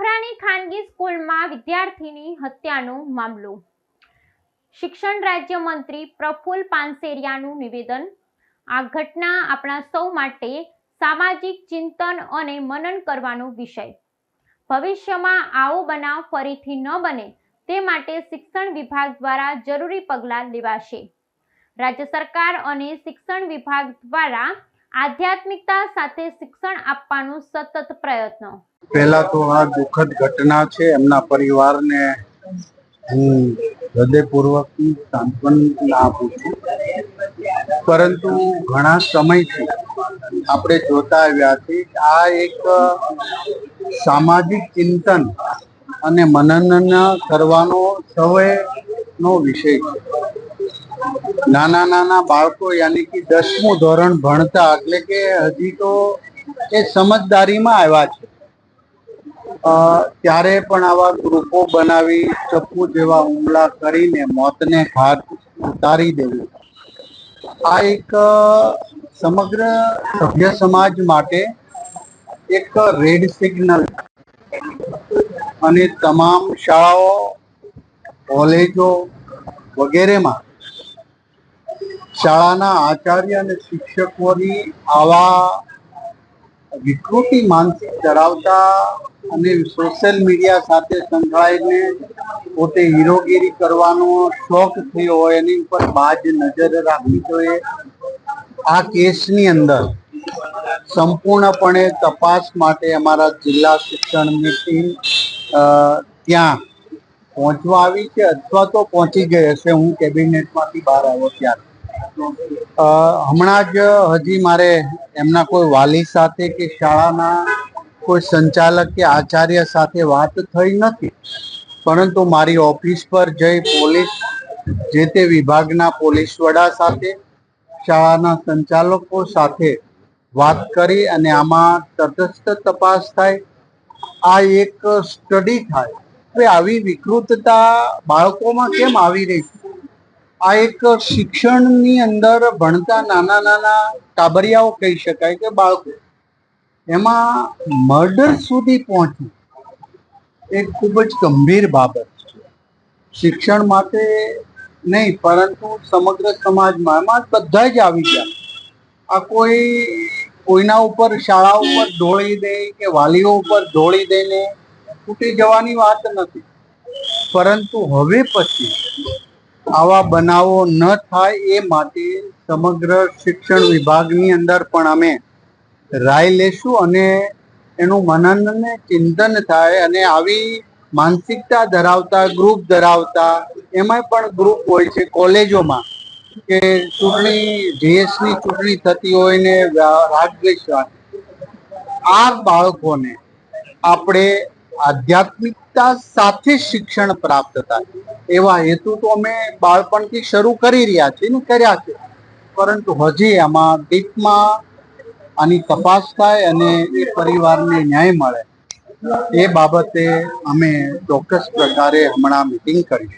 હોસ્પિટલમાં વિદ્યાર્થીની હત્યાનો મામલો. શિક્ષણ રાજ્યમંત્રી પ્રફુલ પાનસેરિયાનું નિવેદન. આ ઘટના આપણા સૌ માટે સામાજિક ચિંતન અને મનન કરવાનો વિષય. ભવિષ્યમાં આવો બનાવ ફરીથી ન બને તે માટે શિક્ષણ વિભાગ દ્વારા જરૂરી પગલાં લેવાશે. રાજ્ય સરકાર અને શિક્ષણ વિભાગ દ્વારા આધ્યાત્મિકતા સાથે શિક્ષણ આપવાનો સતત પ્રયત્ન. પહેલા તો આ દુઃખદ ઘટના છે. એમના પરિવારને હું હૃદયપૂર્વકની સાંત્વના આપું છું. પરંતુ ઘણા સમયથી આપણે જોતા આવ્યા છે આ એક સામાજિક ચિંતન અને મનન કરવાનો સૌનો વિષય છે. નાના નાના બાળકો યાની કે દસમું ધોરણ ભણતા એટલે કે હજી તો એ સમજદારીમાં આવ્યા છે. ત્યારે પણ આવા ગ્રુપો બનાવી ચપ્પુ જેવા હુમલા કરીને મોતને ઘાટ ઉતારી દેવું. આ એક સમગ્ર સભ્ય સમાજ માટે એક રેડ સિગ્નલ અને તમામ શાળાઓ, કોલેજો વગેરેમાં શાળાના આચાર્ય અને શિક્ષકોની આવા વિકૃતિ માનસિક ધરાવતા અને સોશિયલ મીડિયા સાથે સંકળાઈને પોતે હીરોગીરી કરવાનો શોખ થયો હોય, એની ઉપર બાજ નજર રાખવી જોઈએ. આ કેસની અંદર સંપૂર્ણપણે તપાસ માટે અમારા જિલ્લા શિક્ષણની ટીમ ત્યાં પહોંચવા આવી છે અથવા તો પહોંચી ગઈ હશે. હું કેબિનેટમાંથી બહાર આવ્યો ત્યારે. હમણાં જ હજી મારે એમના કોઈ વાલી સાથે કે શાળાના કોઈ સંચાલક કે આચાર્ય સાથે વાત થઈ નથી, પરંતુ મારી ઓફિસ પર જઈ પોલીસ, જે તે વિભાગના પોલીસ વડા સાથે, શાળાના સંચાલકો સાથે વાત કરી અને આમાં તટસ્થ તપાસ થાય. આ એક સ્ટડી થાય હવે આવી વિકૃતતા બાળકોમાં કેમ આવી રહી છે? આ એક શિક્ષણની અંદર ભણતા નાના નાના ટાબરિયાઓ કહી શકાય કે બાળકો. એમાં મર્ડર સુધી પહોંચવું એ ખૂબ જ ગંભીર બાબત છે. શિક્ષણ માટે નહીં, પરંતુ સમગ્ર સમાજમાં એમાં બધા જ આવી ગયા. આ કોઈ કોઈના ઉપર શાળા ઉપર ઢોળી દે કે વાલીઓ ઉપર ઢોળી દઈને તૂટી જવાની વાત નથી. પરંતુ હવે પછી આવા બનાવો ન થાય એ માટે સમગ્ર શિક્ષણ વિભાગની અંદર પણ અમે રાય લેશું અને એનું મનન ને ચિંતન થાય અને આવી માનસિકતા ધરાવતા ગ્રુપ ધરાવતા એમાં પણ ગ્રુપ હોય છે કોલેજોમાં કે ચૂંટણી જીએસની ચૂંટણી થતી હોય ને રાગદ્વેષ. આ બાળકોને આપણે આધ્યાત્મિકતા સાથે શિક્ષણ પ્રાપ્ત થાય એવા હેતુ તો અમે બાળપણથી શરૂ કરી રહ્યા છીએ ને કર્યા છે પરંતુ હજી આમાં ડીપમાં આની તપાસ થાય અને એ પરિવારને ન્યાય મળે. એ બાબતે અમે ચોક્કસ પ્રકારે હમણાં મિટિંગ કરીશું.